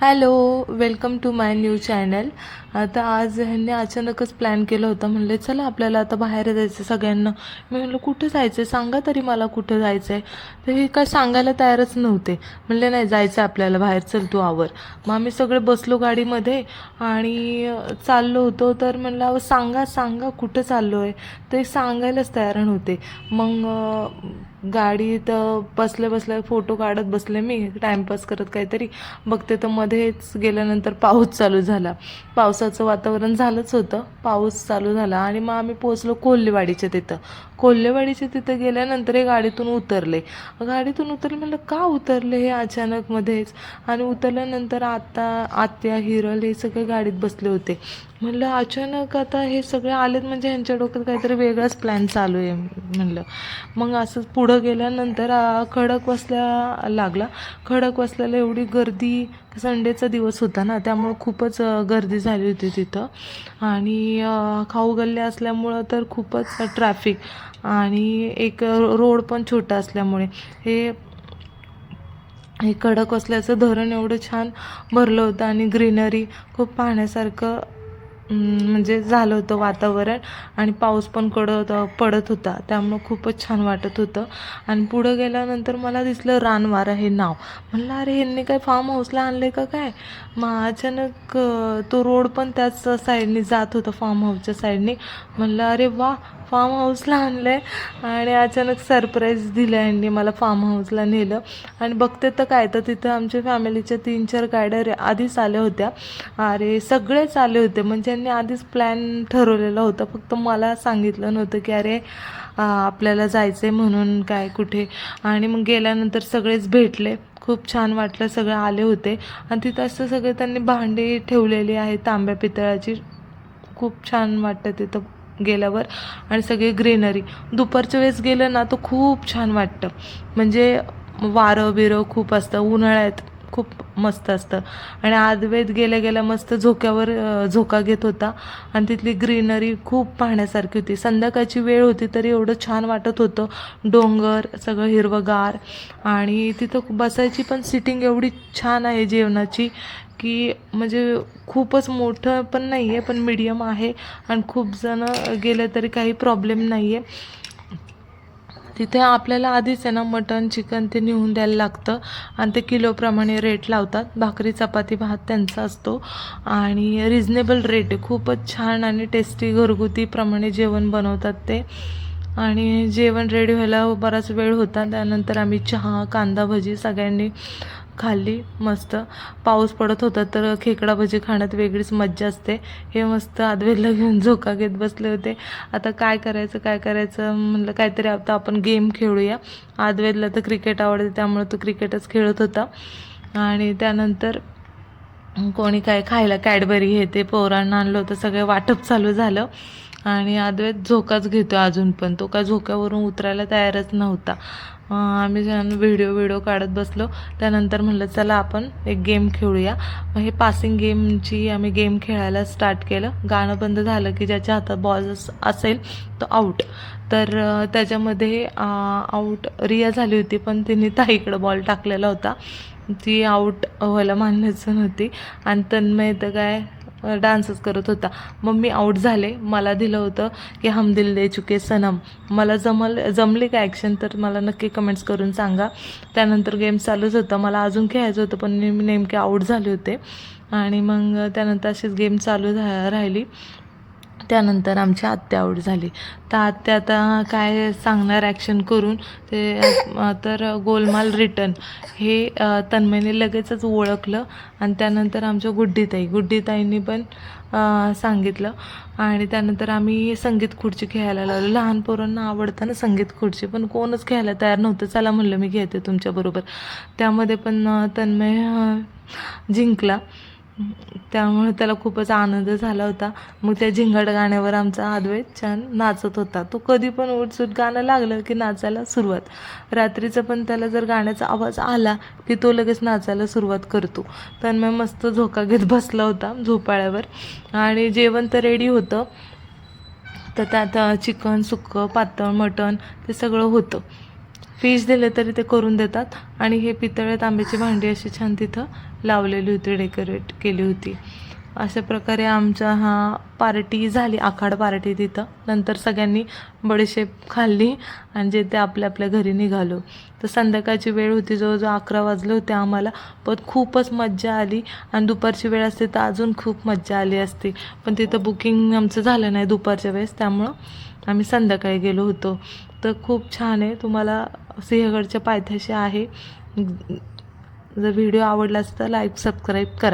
Hello welcome to my new channel. आता आज ह्यांनी अचानकच प्लॅन केलं होतं. म्हणले चला आपल्याला आता बाहेर जायचं सगळ्यांना. मी म्हणलं कुठं जायचं आहे सांगा तरी मला कुठं जायचं आहे तर हे काय सांगायला तयारच नव्हते. म्हणले नाही जायचं आपल्याला बाहेर. चल तू आवर. मग आम्ही सगळे बसलो गाडीमध्ये आणि चाललो होतो. तर म्हणलं अहो सांगा सांगा कुठं चाललो आहे ते सांगायलाच तयार नव्हते. मग गाडीत अं, बसले बसले फोटो काढत बसले मी टाईमपास करत काहीतरी. बघते तर मध्येच गेल्यानंतर पाऊस चालू झाला. पावसाचं वातावरण झालंच होतं. पाऊस चालू झाला आणि मग आम्ही पोचलो कोल्हेवाडीच्या तिथं. कोल्हेवाडीच्या तिथं गेल्यानंतर हे गाडीतून उतरले. गाडीतून उतरले म्हणलं का उतरले हे अचानक मध्येच? आणि उतरल्यानंतर आता आत्या हिरल हे सगळे गाडीत बसले होते. म्हणलं अचानक आता हे सगळे आलेत म्हणजे ह्यांच्या डोक्यात काहीतरी वेगळाच प्लॅन चालू आहे म्हणलं. मग असं पुढं गेल्यानंतर खडक वसल्या लागला. खडक वसल्याला एवढी गर्दी संडेचा दिवस होता ना त्यामुळं खूपच गर्दी झाली होती तिथं. आणि खाऊ गल्ले असल्यामुळं तर खूपच ट्रॅफिक आणि एक रोड पण छोटा असल्यामुळे. हे हे कडक असल्याचं धरण एवढं छान भरलं होतं आणि ग्रीनरी खूप पाहण्यासारखं म्हणजे झालं होतं वातावरण आणि पाऊस पण कडत पडत होता. त्यामुळं खूपच छान वाटत होतं. आणि पुढं गेल्यानंतर मला दिसलं रानवारा हे नाव. म्हणलं अरे ह्यांनी काय फार्म हाऊसला आणलं का काय? मग अचानक तो रोड पण त्याच साईडने जात होता फार्म हाऊसच्या साईडने. म्हणलं अरे वा फार्म हाऊसला आणलं आहे आणि अचानक सरप्राईज दिलं यांनी मला फार्म हाऊसला नेलं. आणि बघते तर काय तर तिथं आमच्या फॅमिलीच्या तीन चार गाड्या रे- आधीच आल्या होत्या. अरे सगळेच आले होते. म्हणजे यांनी आधीच प्लॅन ठरवलेला होता. फक्त मला सांगितलं नव्हतं की अरे आपल्याला जायचं आहे म्हणून काय कुठे? आणि मग गेल्यानंतर सगळेच भेटले. खूप छान वाटलं सगळे आले होते. आणि तिथं असं सगळे त्यांनी भांडी ठेवलेली आहेत तांब्या पितळाची. खूप छान वाटतं तिथं गेल्यावर. आणि सगळे ग्रीनरी. दुपारच्या वेळेस गेलं ना तर खूप छान वाटतं. म्हणजे वारं बिरं खूप असतं उन्हाळ्यात खूप मस्त असतं. आणि आदवेत गेल्या गेल्या मस्त झोक्यावर झोका घेत होता. आणि तिथली ग्रीनरी खूप पाहण्यासारखी होती. संध्याकाळची वेळ होती तरी एवढं छान वाटत होतं. डोंगर सगळं हिरवंगार. आणि तिथं बसायची पण सिटिंग एवढी छान आहे जेवणाची की म्हणजे खूपच मोठं पण नाही आहे पण मीडियम आहे. आणि खूप जण गेले तरी काही प्रॉब्लेम नाही आहे तिथे आपल्याला आधीच आहे ना मटन चिकन ते नेऊन द्यायला लागतं. आणि ते किलोप्रमाणे रेट लावतात. भाकरी चपाती भात त्यांचा असतो. आणि रिजनेबल रेट आहे. खूपच छान आणि टेस्टी घरगुतीप्रमाणे जेवण बनवतात ते. आणि जेवण रेडी व्हायला बराच वेळ होता. त्यानंतर आम्ही चहा कांदा भजी सगळ्यांनी खाल्ली मस्त. पाऊस पडत होता तर खेकडा भजी खाण्यात वेगळीच मज्जा असते. हे मस्त आदवेला घेऊन झोका घेत बसले होते. आता काय करायचं काय करायचं? म्हणलं काहीतरी आता आपण गेम खेळूया. आदवेदला तर क्रिकेट आवडते त्यामुळे तो क्रिकेटच खेळत होता. आणि त्यानंतर कोणी काय खायला कॅडबरी हे ते पोरांना आणलं होतं. सगळं वाटप चालू झालं. आणि अद्वैत झोकाच घेतो अजून पण. तो काय झोक्यावरून उतरायला तयारच नव्हता. आम्ही आम्ही व्हिडिओ व्हिडिओ काढत बसलो त्यानंतर म्हणलं चला आपण एक गेम खेळूया. मग हे पासिंग गेमची आम्ही गेम खेळायला स्टार्ट केलं. गाणं बंद झालं की ज्याच्या हातात बॉल असेल तो आऊट तर त्याच्यामध्ये आऊट रिया झाली होती पण तिने ताईकडं बॉल टाकलेला होता. ती आऊट व्हायला मान्यच नव्हती. आणि तन्मय तर काय डान्सच करत होता. मग मी आऊट झाले. मला दिलं होतं की हम दिल दे चुके सनम. मला जमल जमली का ॲक्शन तर मला नक्की कमेंट्स करून सांगा. त्यानंतर गेम चालूच होता. मला अजून खेळायचं होतं पण मी नेमके आऊट झाले होते. आणि मग त्यानंतर अशीच गेम चालू झा राहिली. त्यानंतर आमची आत्या आऊट झाली. तर आत्या आता काय सांगणार ॲक्शन करून ते तर गोलमाल रिटर्न हे तन्मयने लगेचच ओळखलं आणि त्यानंतर आमच्या गुड्डीताई गुड्डीताईंनी पण सांगितलं. आणि त्यानंतर आम्ही संगीत खुर्ची खेळायला लागलो लहान पोरांना आवडतं ना संगीत खुर्ची पण कोणच खेळायला तयार नव्हतं. चला म्हणलं मी घेते तुमच्याबरोबर त्यामध्ये पण तन्मय जिंकला. त्यामुळे त्याला खूपच आनंद झाला होता. मग त्या झिंगाट गाण्यावर आमचा अद्वैत छान नाचत होता. तो कधी पण उठसूट गाणं लागलं की नाचायला सुरुवात. रात्रीचं पण त्याला जर गाण्याचा आवाज आला की तो लगेच नाचायला सुरुवात करतो. तर मग मस्त झोका घेत बसला होता झोपाळ्यावर. आणि जेवण तर रेडी होतं. तर त्यात चिकन सुक्कं पातळ मटण ते सगळं होतं. फिश दिले तरी ते करून देतात. आणि हे पितळे तांब्याची भांडी अशी छान तिथं लावलेली होती डेकोरेट केली होती. अशा प्रकारे आमचा हा पार्टी झाली आखाड पार्टी तिथं. नंतर सगळ्यांनी बडीशेप खाल्ली आणि जे ते आपल्या आपल्या घरी निघालो. तर संध्याकाळची वेळ होती जवळजवळ अकरा वाजले होते आम्हाला. पण खूपच मज्जा आली आणि दुपारची वेळ असते तर अजून खूप मज्जा आली असती. पण तिथं बुकिंग आमचं झालं नाही दुपारच्या वेळेस त्यामुळं आम्ही संध्याकाळी गेलो होतो. तर खूप छान आहे. तुम्हाला सिंहगडच्या पायथ्याशी आहे. जर व्हिडिओ आवडला असेल तर लाईक सबस्क्राईब करा.